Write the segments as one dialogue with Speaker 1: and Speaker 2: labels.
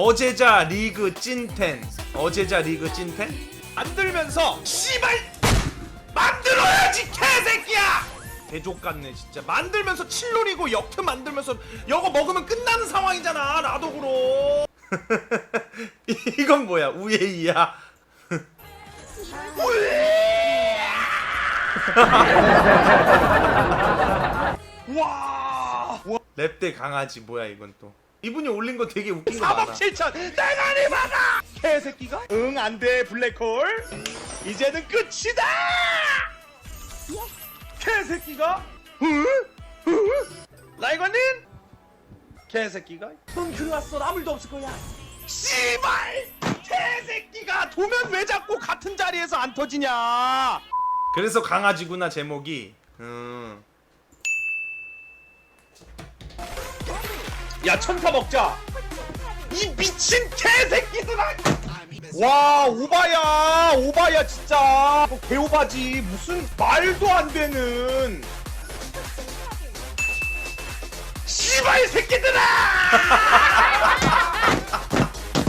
Speaker 1: 어제자 리그 찐텐 어제자 리그 찐텐? 만들면서 씨발! 만들어야지 개새끼야! 대족 같네 진짜. 만들면서 칠론이고 역트 만들면서 여거 먹으면 끝나는 상황이잖아 라독으로 이건 뭐야 우예이야?
Speaker 2: 와!
Speaker 1: 랩대 강아지 뭐야 이건 또 이분이 올린 거 되게 웃긴 거 많아.
Speaker 2: 3억 7천! 대가리 받아! 개새끼가? 응 안돼 블랙홀. 이제는 끝이다! 개새끼가? 라이건님? 개새끼가? 넌 들어왔어. 아무 일도 없을 거야. 씨발! 개새끼가! 도면 왜 자꾸 같은 자리에서 안 터지냐?
Speaker 1: 그래서 강아지구나 제목이. 음.
Speaker 2: 야 천타 먹자. 이 미친 개새끼들아! 와 오바야 오바야 진짜. 어, 개오바지. 무슨 말도 안 되는. 씨발 새끼들아.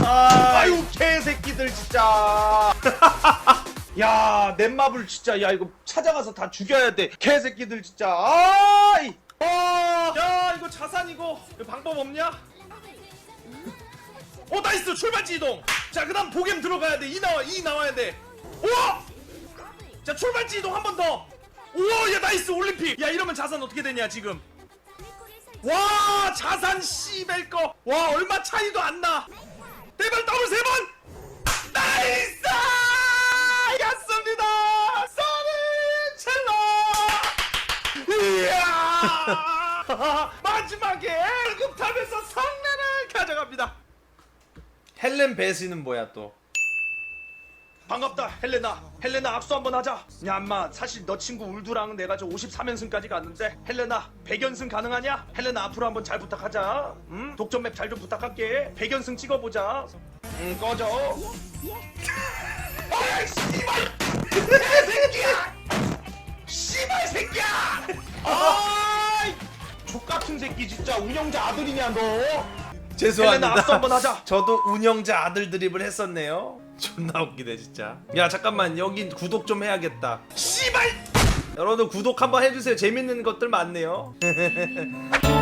Speaker 2: 아유 개새끼들 진짜 야 넷마블 진짜 야 이거 찾아가서 다 죽여야 돼. 개새끼들 진짜. 아이! 어, 야 이거 자산 이거 방법 없냐? 오 나이스! 출발지 이동! 자 그다음 보겜 들어가야 돼 이 나와 이 나와야 돼. 우와 자 출발지 이동 한 번더! 우와 야 나이스! 올림픽! 야 이러면 자산 어떻게 되냐 지금? 와 자산 씨벨 거와 얼마 차이도 안나! 대발 더블 세번 마지막에 월급 타면서 성내를 가져갑니다.
Speaker 1: 헬렌 베스는 뭐야 또?
Speaker 2: 반갑다 헬레나. 헬레나 악수 한번 하자. 야 엄마 사실 너 친구 울두랑 내가 저 53연승까지 갔는데 헬레나 100연승 가능하냐? 헬레나 앞으로 한번 잘 부탁하자. 응? 독점맵 잘 좀 부탁할게. 100연승 찍어보자. 응 꺼져. 어이 씨발! 새끼야! 씨발 새끼야! 아이 족같은 새끼 진짜 운영자 아들이냐 너? 헬레나 악수 한번
Speaker 1: 죄송합니다
Speaker 2: 하자.
Speaker 1: 저도 운영자 아들 드립을 했었네요. 존나 웃기네 진짜. 야 잠깐만. 여기 구독 좀 해야겠다.
Speaker 2: 씨발!
Speaker 1: 여러분들 구독 한번 해주세요. 재밌는 것들 많네요